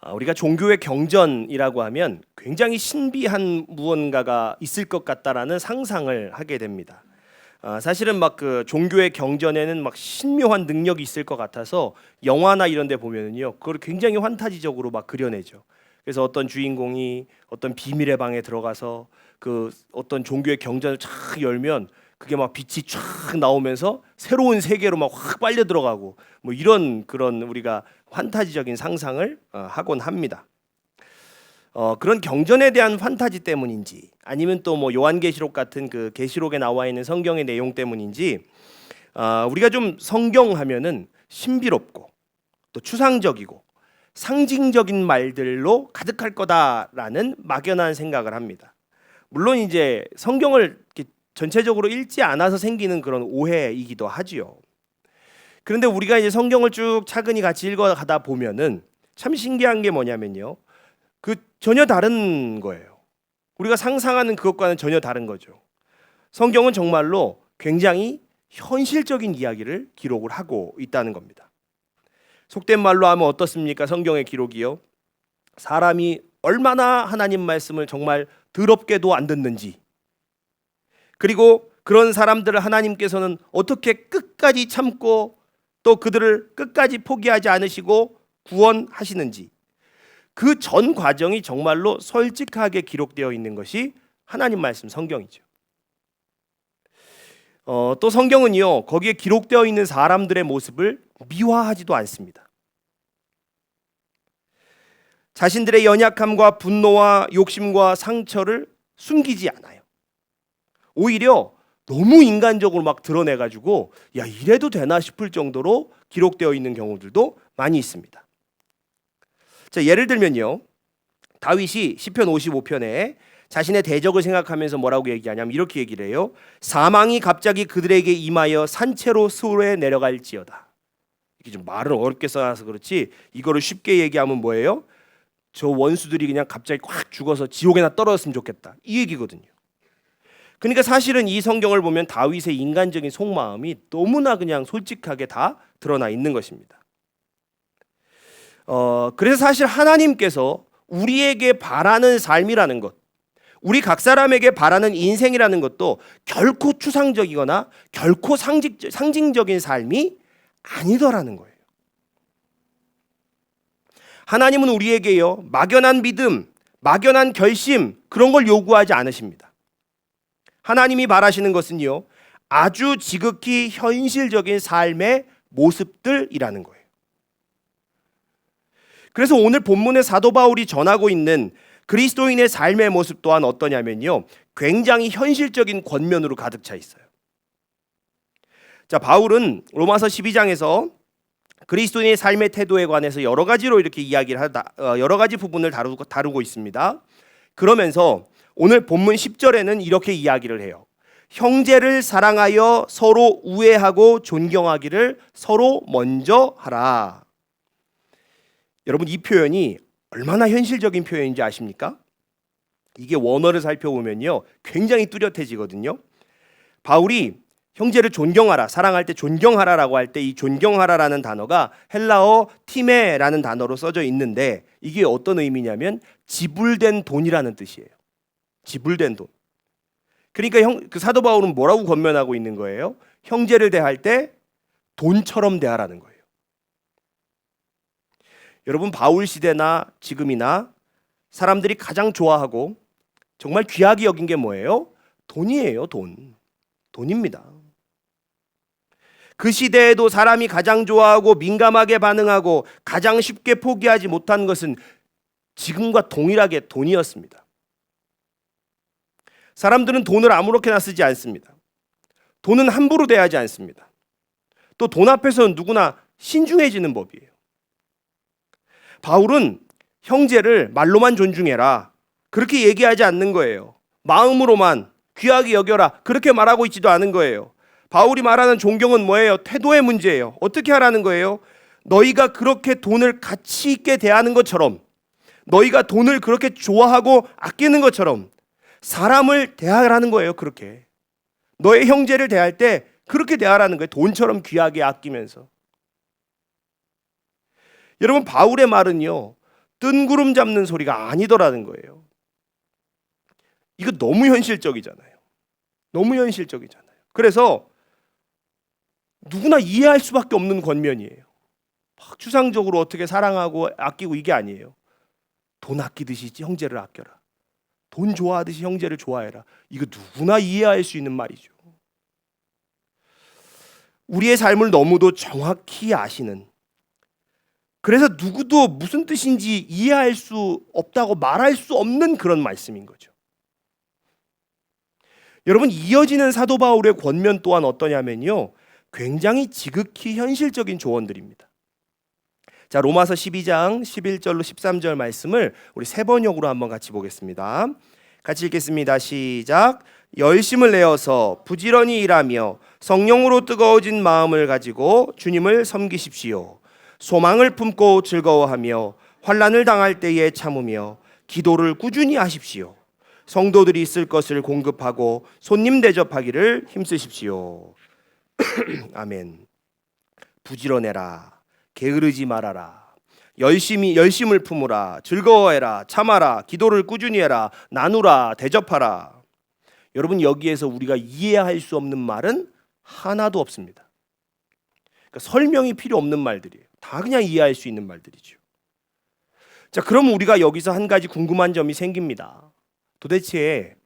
아, 우리가 종교의 경전이라고 하면 굉장히 신비한 무언가가 있을 것 같다라는 상상을 하게 됩니다. 아, 사실은 막 그 종교의 경전에는 막 신묘한 능력이 있을 것 같아서 영화나 이런 데 보면은요. 그걸 굉장히 환타지적으로 막 그려내죠. 그래서 어떤 주인공이 어떤 비밀의 방에 들어가서 그 어떤 종교의 경전을 쫙 열면 그게 막 빛이 쫙 나오면서 새로운 세계로 막 확 빨려 들어가고 뭐 이런 그런 우리가 환타지적인 상상을 어, 하곤 합니다. 어, 그런 경전에 대한 환타지 때문인지 아니면 또 뭐 요한계시록 같은 그 계시록에 나와 있는 성경의 내용 때문인지 아, 우리가 좀 성경 하면은 신비롭고 또 추상적이고 상징적인 말들로 가득할 거다라는 막연한 생각을 합니다. 물론 이제 성경을 전체적으로 읽지 않아서 생기는 그런 오해이기도 하지요. 그런데 우리가 이제 성경을 쭉 차근히 같이 읽어가다 보면은 참 신기한 게 뭐냐면요. 그 전혀 다른 거예요. 우리가 상상하는 그것과는 전혀 다른 거죠. 성경은 정말로 굉장히 현실적인 이야기를 기록을 하고 있다는 겁니다. 속된 말로 하면 어떻습니까? 성경의 기록이요. 사람이 얼마나 하나님 말씀을 정말 더럽게도 안 듣는지 그리고 그런 사람들을 하나님께서는 어떻게 끝까지 참고 또 그들을 끝까지 포기하지 않으시고 구원하시는지 그 전 과정이 정말로 솔직하게 기록되어 있는 것이 하나님 말씀 성경이죠. 어, 또 성경은요 거기에 기록되어 있는 사람들의 모습을 미화하지도 않습니다. 자신들의 연약함과 분노와 욕심과 상처를 숨기지 않아요. 오히려 너무 인간적으로 막 드러내 가지고 야 이래도 되나 싶을 정도로 기록되어 있는 경우들도 많이 있습니다. 자, 예를 들면요. 다윗이 시편 55편에 자신의 대적을 생각하면서 뭐라고 얘기하냐면 이렇게 얘기를 해요. 사망이 갑자기 그들에게 임하여 산채로 수에 내려갈지어다. 이게 좀 말을 어렵게 써놔서 그렇지 이거를 쉽게 얘기하면 뭐예요? 저 원수들이 그냥 갑자기 확 죽어서 지옥에나 떨어졌으면 좋겠다. 이 얘기거든요. 그러니까 사실은 이 성경을 보면 다윗의 인간적인 속마음이 너무나 그냥 솔직하게 다 드러나 있는 것입니다. 어, 그래서 사실 하나님께서 우리에게 바라는 삶이라는 것, 우리 각 사람에게 바라는 인생이라는 것도 결코 추상적이거나 결코 상징, 상징적인 삶이 아니더라는 거예요. 하나님은 우리에게요 막연한 믿음, 막연한 결심 그런 걸 요구하지 않으십니다. 하나님이 바라시는 것은요 아주 지극히 현실적인 삶의 모습들이라는 거예요. 그래서 오늘 본문의 사도 바울이 전하고 있는 그리스도인의 삶의 모습 또한 어떠냐면요 굉장히 현실적인 권면으로 가득 차 있어요. 자 바울은 로마서 12장에서 그리스도인의 삶의 태도에 관해서 여러 가지로 이렇게 이야기를 하다 어, 여러 가지 부분을 다루고 다루고 있습니다. 그러면서 오늘 본문 10절에는 이렇게 이야기를 해요. 형제를 사랑하여 서로 우애하고 존경하기를 서로 먼저 하라. 여러분 이 표현이 얼마나 현실적인 표현인지 아십니까? 이게 원어를 살펴보면요. 굉장히 뚜렷해지거든요. 바울이 형제를 존경하라, 사랑할 때 존경하라라고 할 때 이 존경하라라는 단어가 헬라어 티메라는 단어로 써져 있는데 이게 어떤 의미냐면 지불된 돈이라는 뜻이에요. 지불된 돈. 그러니까 형, 그 사도 바울은 뭐라고 권면하고 있는 거예요? 형제를 대할 때 돈처럼 대하라는 거예요. 여러분 바울 시대나 지금이나 사람들이 가장 좋아하고 정말 귀하게 여긴 게 뭐예요? 돈이에요, 돈. 돈입니다. 그 시대에도 사람이 가장 좋아하고 민감하게 반응하고 가장 쉽게 포기하지 못한 것은 지금과 동일하게 돈이었습니다. 사람들은 돈을 아무렇게나 쓰지 않습니다. 돈은 함부로 대하지 않습니다. 또 돈 앞에서는 누구나 신중해지는 법이에요. 바울은 형제를 말로만 존중해라. 그렇게 얘기하지 않는 거예요. 마음으로만 귀하게 여겨라. 그렇게 말하고 있지도 않은 거예요. 바울이 말하는 존경은 뭐예요? 태도의 문제예요. 어떻게 하라는 거예요? 너희가 그렇게 돈을 가치 있게 대하는 것처럼 너희가 돈을 그렇게 좋아하고 아끼는 것처럼 사람을 대하라는 거예요. 그렇게. 너의 형제를 대할 때 그렇게 대하라는 거예요. 돈처럼 귀하게 아끼면서. 여러분 바울의 말은요. 뜬구름 잡는 소리가 아니더라는 거예요. 이거 너무 현실적이잖아요. 너무 현실적이잖아요. 그래서 누구나 이해할 수밖에 없는 권면이에요. 막 추상적으로 어떻게 사랑하고 아끼고 이게 아니에요. 돈 아끼듯이 형제를 아껴라. 돈 좋아하듯이 형제를 좋아해라. 이거 누구나 이해할 수 있는 말이죠. 우리의 삶을 너무도 정확히 아시는 그래서 누구도 무슨 뜻인지 이해할 수 없다고 말할 수 없는 그런 말씀인 거죠. 여러분 이어지는 사도 바울의 권면 또한 어떠냐면요. 굉장히 지극히 현실적인 조언들입니다. 자, 로마서 12장 11절로 13절 말씀을 우리 세 번역으로 한번 같이 보겠습니다. 같이 읽겠습니다. 시작. 열심을 내어서 부지런히 일하며 성령으로 뜨거워진 마음을 가지고 주님을 섬기십시오. 소망을 품고 즐거워하며 환난을 당할 때에 참으며 기도를 꾸준히 하십시오. 성도들이 있을 것을 공급하고 손님 대접하기를 힘쓰십시오. 아멘. 부지런해라. 게으르지 말아라. 열심히 열심을 품으라. 즐거워해라. 참아라. 기도를 꾸준히 해라. 나누라. 대접하라. 여러분 여기에서 우리가 이해할 수 없는 말은 하나도 없습니다. 그러니까 설명이 필요 없는 말들이에요. 다 그냥 이해할 수 있는 말들이죠. 자, 그럼 우리가 여기서 한 가지 궁금한 점이 생깁니다. 도대체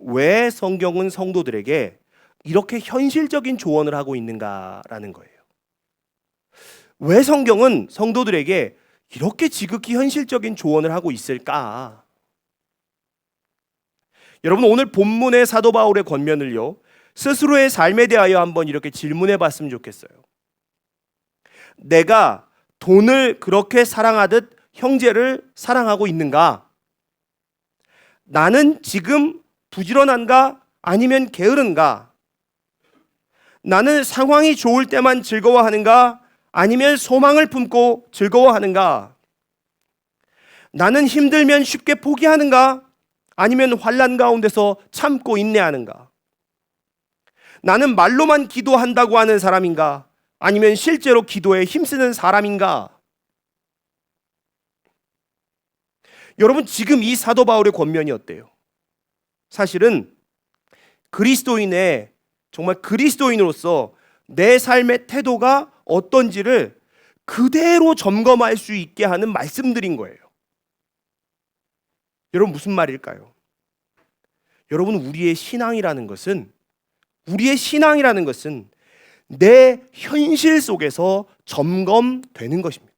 왜 성경은 성도들에게 이렇게 현실적인 조언을 하고 있는가라는 거예요. 왜 성경은 성도들에게 이렇게 지극히 현실적인 조언을 하고 있을까? 여러분 오늘 본문의 사도 바울의 권면을요. 스스로의 삶에 대하여 한번 이렇게 질문해 봤으면 좋겠어요. 내가 돈을 그렇게 사랑하듯 형제를 사랑하고 있는가? 나는 지금 부지런한가? 아니면 게으른가? 나는 상황이 좋을 때만 즐거워하는가? 아니면 소망을 품고 즐거워하는가? 나는 힘들면 쉽게 포기하는가? 아니면 환란 가운데서 참고 인내하는가? 나는 말로만 기도한다고 하는 사람인가? 아니면 실제로 기도에 힘쓰는 사람인가? 여러분 지금 이 사도 바울의 권면이 어때요? 사실은 그리스도인의 정말 그리스도인으로서 내 삶의 태도가 어떤지를 그대로 점검할 수 있게 하는 말씀들인 거예요. 여러분 무슨 말일까요? 여러분 우리의 신앙이라는 것은 우리의 신앙이라는 것은 내 현실 속에서 점검되는 것입니다.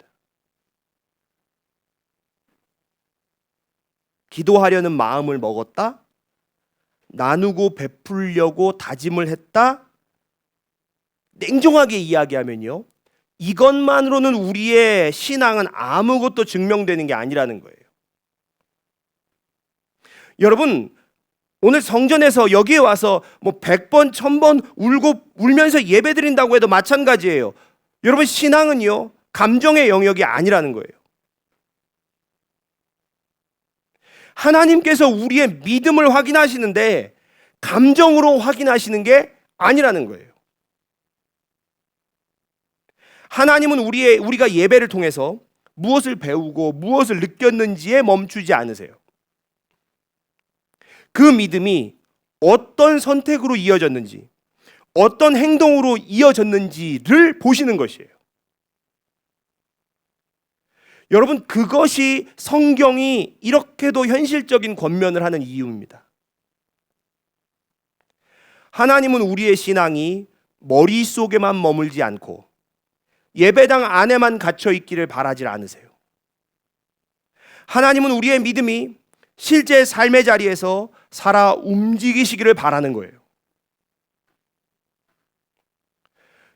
기도하려는 마음을 먹었다. 나누고 베풀려고 다짐을 했다. 냉정하게 이야기하면요. 이것만으로는 우리의 신앙은 아무것도 증명되는 게 아니라는 거예요. 여러분, 오늘 성전에서 여기에 와서 뭐 100번, 1000번 울고 울면서 예배 드린다고 해도 마찬가지예요. 여러분, 신앙은요, 감정의 영역이 아니라는 거예요. 하나님께서 우리의 믿음을 확인하시는데 감정으로 확인하시는 게 아니라는 거예요. 하나님은 우리의 우리가 예배를 통해서 무엇을 배우고 무엇을 느꼈는지에 멈추지 않으세요. 그 믿음이 어떤 선택으로 이어졌는지, 어떤 행동으로 이어졌는지를 보시는 것이에요. 여러분, 그것이 성경이 이렇게도 현실적인 권면을 하는 이유입니다. 하나님은 우리의 신앙이 머릿속에만 머물지 않고 예배당 안에만 갇혀 있기를 바라질 않으세요. 하나님은 우리의 믿음이 실제 삶의 자리에서 살아 움직이시기를 바라는 거예요.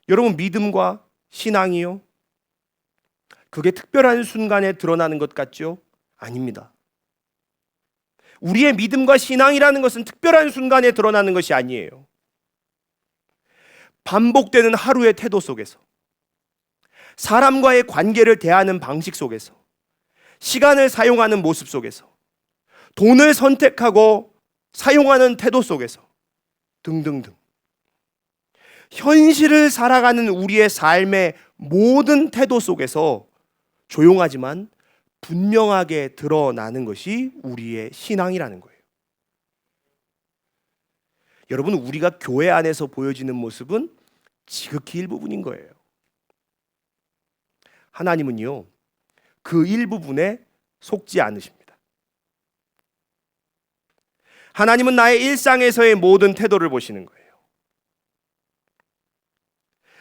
여러분 믿음과 신앙이요. 그게 특별한 순간에 드러나는 것 같죠? 아닙니다. 우리의 믿음과 신앙이라는 것은 특별한 순간에 드러나는 것이 아니에요. 반복되는 하루의 태도 속에서 사람과의 관계를 대하는 방식 속에서 시간을 사용하는 모습 속에서 돈을 선택하고 사용하는 태도 속에서 등등등. 현실을 살아가는 우리의 삶의 모든 태도 속에서 조용하지만 분명하게 드러나는 것이 우리의 신앙이라는 거예요. 여러분 우리가 교회 안에서 보여지는 모습은 지극히 일부분인 거예요. 하나님은요 그 일부분에 속지 않으십니다. 하나님은 나의 일상에서의 모든 태도를 보시는 거예요.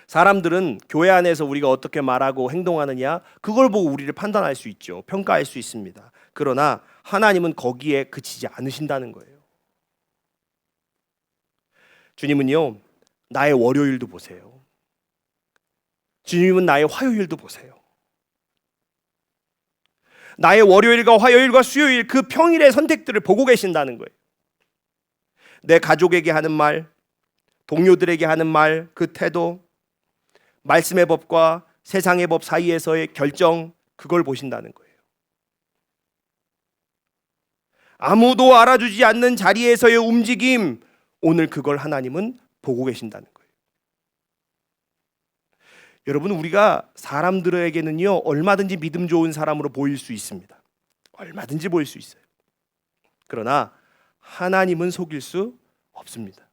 사람들은 교회 안에서 우리가 어떻게 말하고 행동하느냐 그걸 보고 우리를 판단할 수 있죠. 평가할 수 있습니다. 그러나 하나님은 거기에 그치지 않으신다는 거예요. 주님은요. 나의 월요일도 보세요. 주님은 나의 화요일도 보세요. 나의 월요일과 화요일과 수요일 그 평일의 선택들을 보고 계신다는 거예요. 내 가족에게 하는 말, 동료들에게 하는 말, 그 태도, 말씀의 법과 세상의 법 사이에서의 결정, 그걸 보신다는 거예요. 아무도 알아주지 않는 자리에서의 움직임, 오늘 그걸 하나님은 보고 계신다는 거예요. 여러분 우리가 사람들에게는요 얼마든지 믿음 좋은 사람으로 보일 수 있습니다. 얼마든지 보일 수 있어요. 그러나 하나님은 속일 수 없습니다.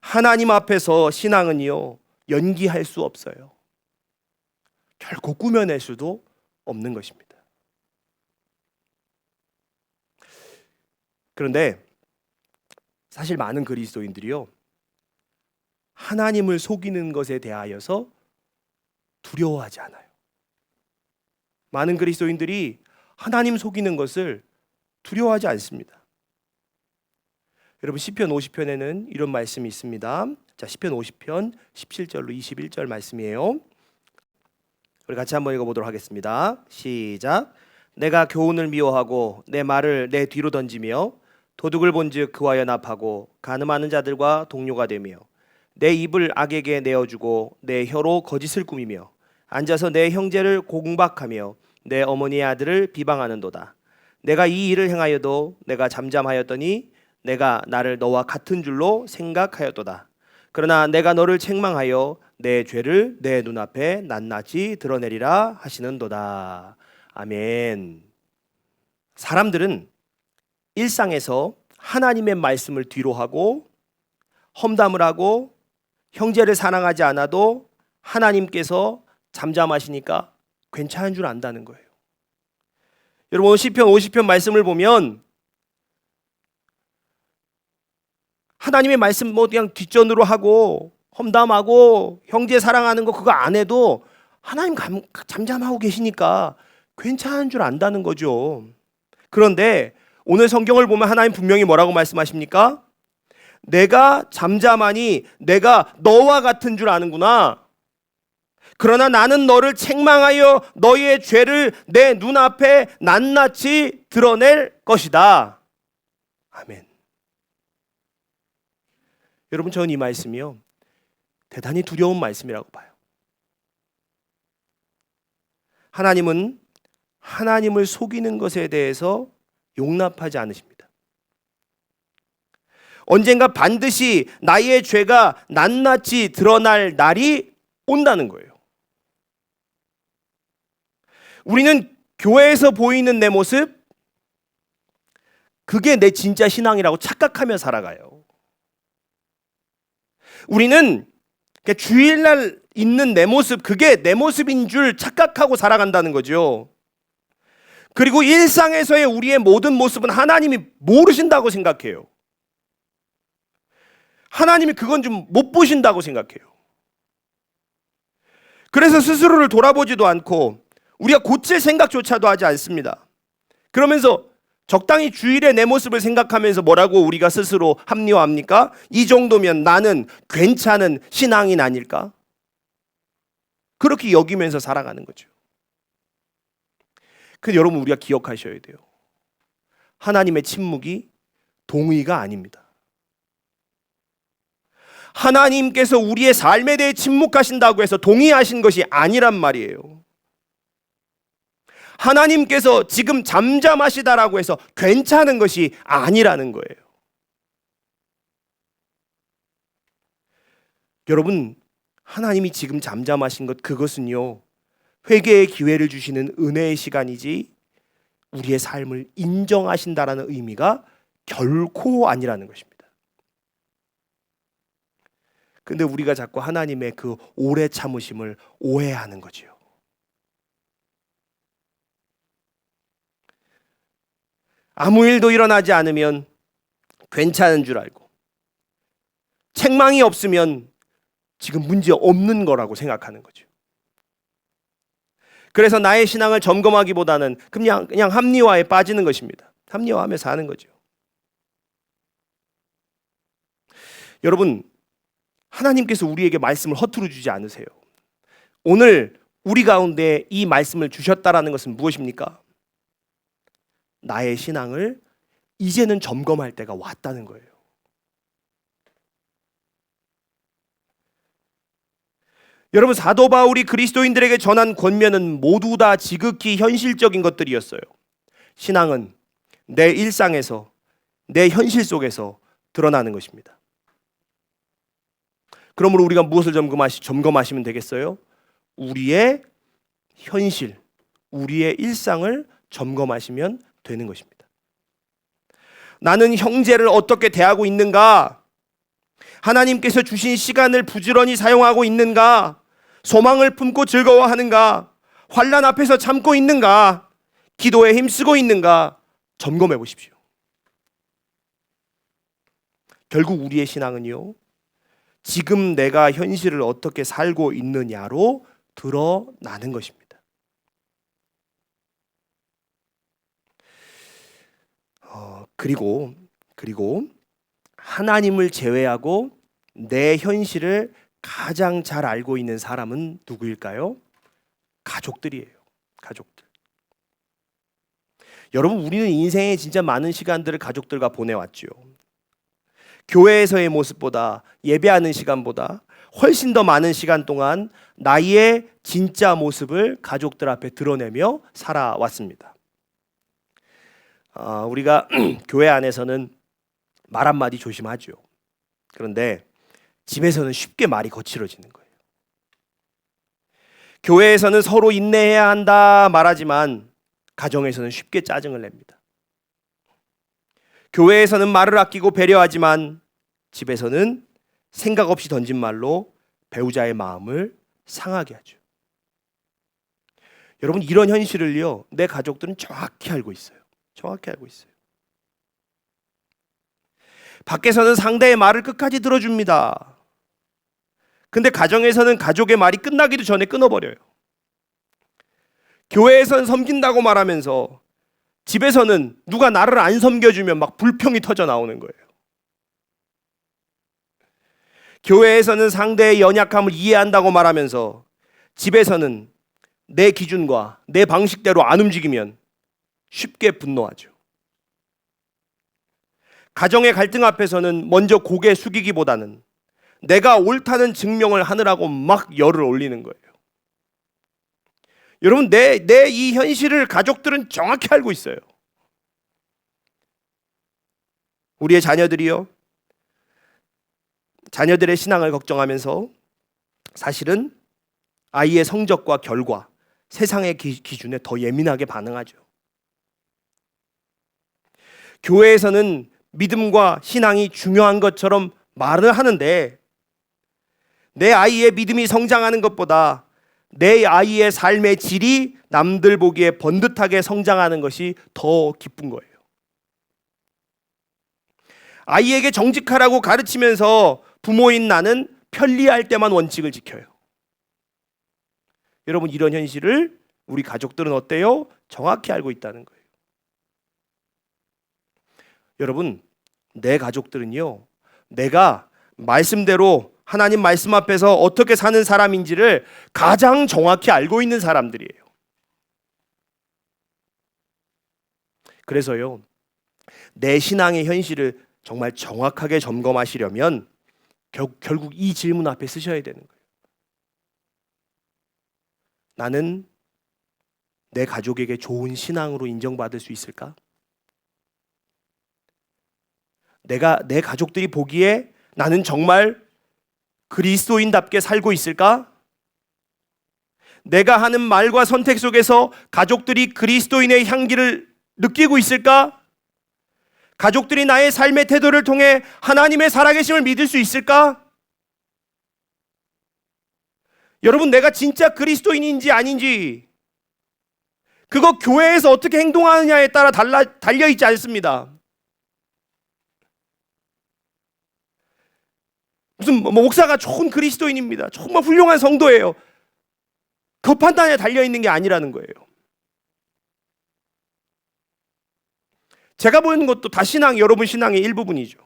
하나님 앞에서 신앙은요 연기할 수 없어요. 결코 꾸며낼 수도 없는 것입니다. 그런데 사실 많은 그리스도인들이요 하나님을 속이는 것에 대하여서 두려워하지 않아요. 많은 그리스도인들이 하나님 속이는 것을 두려워하지 않습니다. 여러분 시편 50편에는 이런 말씀이 있습니다. 자, 시편 50편 17절로 21절 말씀이에요. 우리 같이 한번 읽어 보도록 하겠습니다. 시작. 내가 교훈을 미워하고 내 말을 내 뒤로 던지며 도둑을 본즉 그와 연합하고 가늠하는 자들과 동료가 되며 내 입을 악에게 내어주고 내 혀로 거짓을 꾸미며 앉아서 내 형제를 공박하며 내 어머니의 아들을 비방하는도다. 내가 이 일을 행하여도 내가 잠잠하였더니 내가 나를 너와 같은 줄로 생각하였도다. 그러나 내가 너를 책망하여 내 죄를 내 눈앞에 낱낱이 드러내리라 하시는도다. 아멘. 사람들은 일상에서 하나님의 말씀을 뒤로하고 험담을 하고 형제를 사랑하지 않아도 하나님께서 잠잠하시니까 괜찮은 줄 안다는 거예요. 여러분 시편 50편 말씀을 보면 하나님의 말씀 뭐 그냥 뒷전으로 하고 험담하고 형제 사랑하는 거 그거 안 해도 하나님 감, 잠잠하고 계시니까 괜찮은 줄 안다는 거죠. 그런데 오늘 성경을 보면 하나님 분명히 뭐라고 말씀하십니까? 내가 잠잠하니 내가 너와 같은 줄 아는구나. 그러나 나는 너를 책망하여 너의 죄를 내 눈앞에 낱낱이 드러낼 것이다. 아멘. 여러분 저는 이 말씀이요. 대단히 두려운 말씀이라고 봐요. 하나님은 하나님을 속이는 것에 대해서 용납하지 않으십니다. 언젠가 반드시 나의 죄가 낱낱이 드러날 날이 온다는 거예요. 우리는 교회에서 보이는 내 모습, 그게 내 진짜 신앙이라고 착각하며 살아가요. 우리는 주일날 있는 내 모습, 그게 내 모습인 줄 착각하고 살아간다는 거죠. 그리고 일상에서의 우리의 모든 모습은 하나님이 모르신다고 생각해요. 하나님이 그건 좀 못 보신다고 생각해요. 그래서 스스로를 돌아보지도 않고 우리가 고칠 생각조차도 하지 않습니다. 그러면서 적당히 주일에 내 모습을 생각하면서 뭐라고 우리가 스스로 합리화합니까? 이 정도면 나는 괜찮은 신앙인 아닐까? 그렇게 여기면서 살아가는 거죠. 근데 여러분 우리가 기억하셔야 돼요. 하나님의 침묵이 동의가 아닙니다. 하나님께서 우리의 삶에 대해 침묵하신다고 해서 동의하신 것이 아니란 말이에요. 하나님께서 지금 잠잠하시다라고 해서 괜찮은 것이 아니라는 거예요. 여러분, 하나님이 지금 잠잠하신 것 그것은요. 회개의 기회를 주시는 은혜의 시간이지 우리의 삶을 인정하신다라는 의미가 결코 아니라는 것입니다. 근데 우리가 자꾸 하나님의 그 오래 참으심을 오해하는 거지요. 아무 일도 일어나지 않으면 괜찮은 줄 알고 책망이 없으면 지금 문제 없는 거라고 생각하는 거죠. 그래서 나의 신앙을 점검하기보다는 그냥 그냥 합리화에 빠지는 것입니다. 합리화하며 사는 거죠. 여러분 하나님께서 우리에게 말씀을 허투루 주지 않으세요. 오늘 우리 가운데 이 말씀을 주셨다라는 것은 무엇입니까? 나의 신앙을 이제는 점검할 때가 왔다는 거예요. 여러분 사도 바울이 그리스도인들에게 전한 권면은 모두 다 지극히 현실적인 것들이었어요. 신앙은 내 일상에서 내 현실 속에서 드러나는 것입니다. 그러므로 우리가 무엇을 점검하시, 점검하시면 되겠어요? 우리의 현실, 우리의 일상을 점검하시면 되는 것입니다. 나는 형제를 어떻게 대하고 있는가? 하나님께서 주신 시간을 부지런히 사용하고 있는가? 소망을 품고 즐거워하는가? 환란 앞에서 참고 있는가? 기도에 힘쓰고 있는가? 점검해 보십시오. 결국 우리의 신앙은요. 지금 내가 현실을 어떻게 살고 있느냐로 드러나는 것입니다. 어, 그리고 그리고 하나님을 제외하고 내 현실을 가장 잘 알고 있는 사람은 누구일까요? 가족들이에요. 가족들. 여러분 우리는 인생에 진짜 많은 시간들을 가족들과 보내왔죠. 교회에서의 모습보다 예배하는 시간보다 훨씬 더 많은 시간 동안 나의 진짜 모습을 가족들 앞에 드러내며 살아왔습니다. 어, 우리가 교회 안에서는 말 한마디 조심하죠. 그런데 집에서는 쉽게 말이 거칠어지는 거예요. 교회에서는 서로 인내해야 한다 말하지만 가정에서는 쉽게 짜증을 냅니다. 교회에서는 말을 아끼고 배려하지만 집에서는 생각 없이 던진 말로 배우자의 마음을 상하게 하죠. 여러분 이런 현실을요 내 가족들은 정확히 알고 있어요. 정확히 알고 있어요. 밖에서는 상대의 말을 끝까지 들어줍니다. 근데 가정에서는 가족의 말이 끝나기도 전에 끊어버려요. 교회에서는 섬긴다고 말하면서 집에서는 누가 나를 안 섬겨주면 막 불평이 터져 나오는 거예요. 교회에서는 상대의 연약함을 이해한다고 말하면서 집에서는 내 기준과 내 방식대로 안 움직이면 쉽게 분노하죠. 가정의 갈등 앞에서는 먼저 고개 숙이기보다는 내가 옳다는 증명을 하느라고 막 열을 올리는 거예요. 여러분 내 내 이 현실을 가족들은 정확히 알고 있어요. 우리의 자녀들이요. 자녀들의 신앙을 걱정하면서 사실은 아이의 성적과 결과, 세상의 기, 기준에 더 예민하게 반응하죠. 교회에서는 믿음과 신앙이 중요한 것처럼 말을 하는데 내 아이의 믿음이 성장하는 것보다 내 아이의 삶의 질이 남들 보기에 번듯하게 성장하는 것이 더 기쁜 거예요. 아이에게 정직하라고 가르치면서 부모인 나는 편리할 때만 원칙을 지켜요. 여러분 이런 현실을 우리 가족들은 어때요? 정확히 알고 있다는 거예요. 여러분 내 가족들은요. 내가 말씀대로 하나님 말씀 앞에서 어떻게 사는 사람인지를 가장 정확히 알고 있는 사람들이에요. 그래서요. 내 신앙의 현실을 정말 정확하게 점검하시려면 결, 결국 이 질문 앞에 쓰셔야 되는 거예요. 나는 내 가족에게 좋은 신앙으로 인정받을 수 있을까? 내가 내 가족들이 보기에 나는 정말 그리스도인답게 살고 있을까? 내가 하는 말과 선택 속에서 가족들이 그리스도인의 향기를 느끼고 있을까? 가족들이 나의 삶의 태도를 통해 하나님의 살아계심을 믿을 수 있을까? 여러분, 내가 진짜 그리스도인인지 아닌지, 그거 교회에서 어떻게 행동하느냐에 따라 달라, 달려있지 않습니다. 무슨 뭐 목사가 좋은 그리스도인입니다. 정말 훌륭한 성도예요. 그 판단에 달려 있는 게 아니라는 거예요. 제가 보는 것도 다 신앙, 여러분 신앙의 일부분이죠.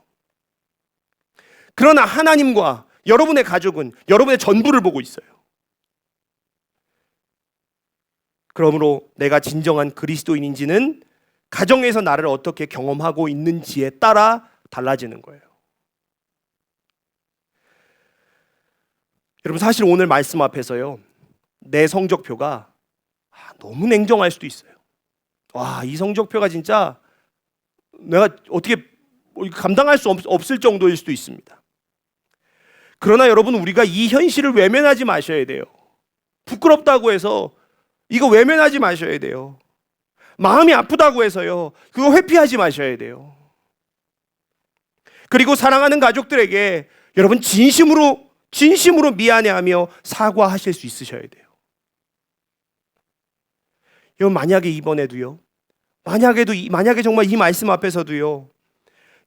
그러나 하나님과 여러분의 가족은 여러분의 전부를 보고 있어요. 그러므로 내가 진정한 그리스도인인지는 가정에서 나를 어떻게 경험하고 있는지에 따라 달라지는 거예요. 여러분 사실 오늘 말씀 앞에서요. 내 성적표가 아, 너무 냉정할 수도 있어요. 와, 이 성적표가 진짜 내가 어떻게 뭐 감당할 수 없, 을 정도일 수도 있습니다. 그러나 여러분 우리가 이 현실을 외면하지 마셔야 돼요. 부끄럽다고 해서 이거 외면하지 마셔야 돼요. 마음이 아프다고 해서요. 그거 회피하지 마셔야 돼요. 그리고 사랑하는 가족들에게 여러분 진심으로 진심으로 미안해하며 사과하실 수 있으셔야 돼요. 여러분 만약에 이번에도요. 만약에도 만약에 정말 이 말씀 앞에서도요.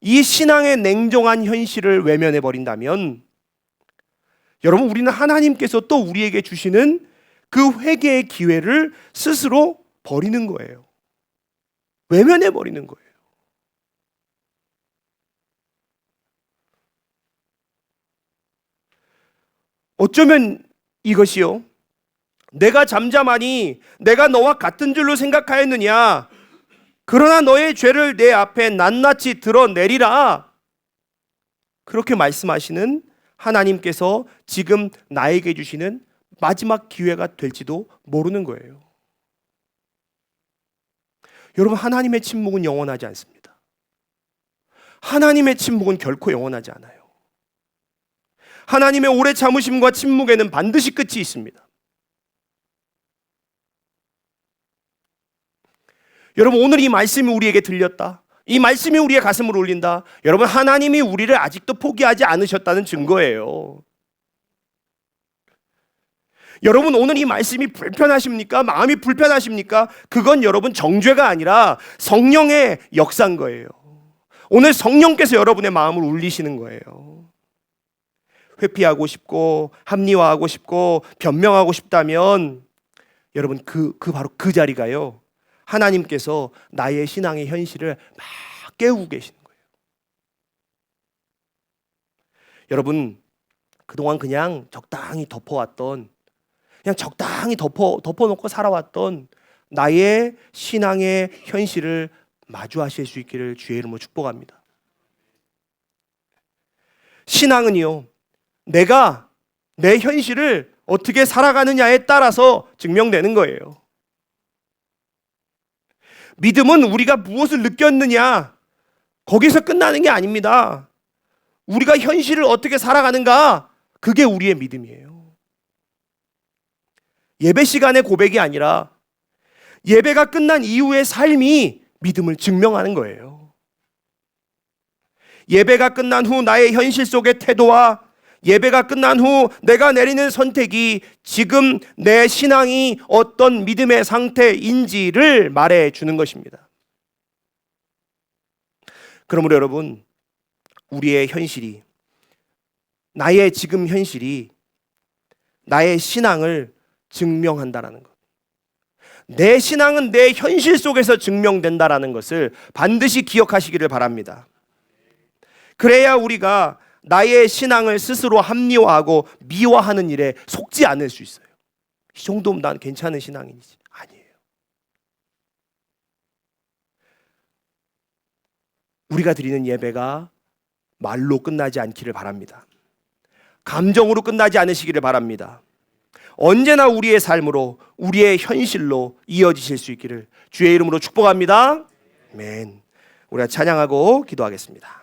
이 신앙의 냉정한 현실을 외면해 버린다면 여러분 우리는 하나님께서 또 우리에게 주시는 그 회개의 기회를 스스로 버리는 거예요. 외면해 버리는 거예요. 어쩌면 이것이요. 내가 잠잠하니 내가 너와 같은 줄로 생각하였느냐? 그러나 너의 죄를 내 앞에 낱낱이 드러내리라. 그렇게 말씀하시는 하나님께서 지금 나에게 주시는 마지막 기회가 될지도 모르는 거예요. 여러분, 하나님의 침묵은 영원하지 않습니다. 하나님의 침묵은 결코 영원하지 않아요. 하나님의 오래 참으심과 침묵에는 반드시 끝이 있습니다. 여러분 오늘 이 말씀이 우리에게 들렸다. 이 말씀이 우리의 가슴을 울린다. 여러분 하나님이 우리를 아직도 포기하지 않으셨다는 증거예요. 여러분 오늘 이 말씀이 불편하십니까? 마음이 불편하십니까? 그건 여러분 정죄가 아니라 성령의 역사인 거예요. 오늘 성령께서 여러분의 마음을 울리시는 거예요. 회피하고 싶고 합리화하고 싶고 변명하고 싶다면 여러분 그, 그 바로 그 자리가요. 하나님께서 나의 신앙의 현실을 막 깨우고 계시는 거예요. 여러분, 그동안 그냥 적당히 덮어왔던, 그냥 적당히 덮어, 덮어놓고 살아왔던 나의 신앙의 현실을 마주하실 수 있기를 주의 이름으로 축복합니다. 신앙은요, 내가 내 현실을 어떻게 살아가느냐에 따라서 증명되는 거예요. 믿음은 우리가 무엇을 느꼈느냐, 거기서 끝나는 게 아닙니다. 우리가 현실을 어떻게 살아가는가, 그게 우리의 믿음이에요. 예배 시간의 고백이 아니라 예배가 끝난 이후의 삶이 믿음을 증명하는 거예요. 예배가 끝난 후 나의 현실 속의 태도와 예배가 끝난 후 내가 내리는 선택이 지금 내 신앙이 어떤 믿음의 상태인지를 말해 주는 것입니다. 그러므로 여러분, 우리의 현실이, 나의 지금 현실이 나의 신앙을 증명한다라는 것. 내 신앙은 내 현실 속에서 증명된다라는 것을 반드시 기억하시기를 바랍니다. 그래야 우리가 나의 신앙을 스스로 합리화하고 미화하는 일에 속지 않을 수 있어요. 이 정도면 난 괜찮은 신앙인이지. 아니에요. 우리가 드리는 예배가 말로 끝나지 않기를 바랍니다. 감정으로 끝나지 않으시기를 바랍니다. 언제나 우리의 삶으로 우리의 현실로 이어지실 수 있기를 주의 이름으로 축복합니다. 아멘. 우리가 찬양하고 기도하겠습니다.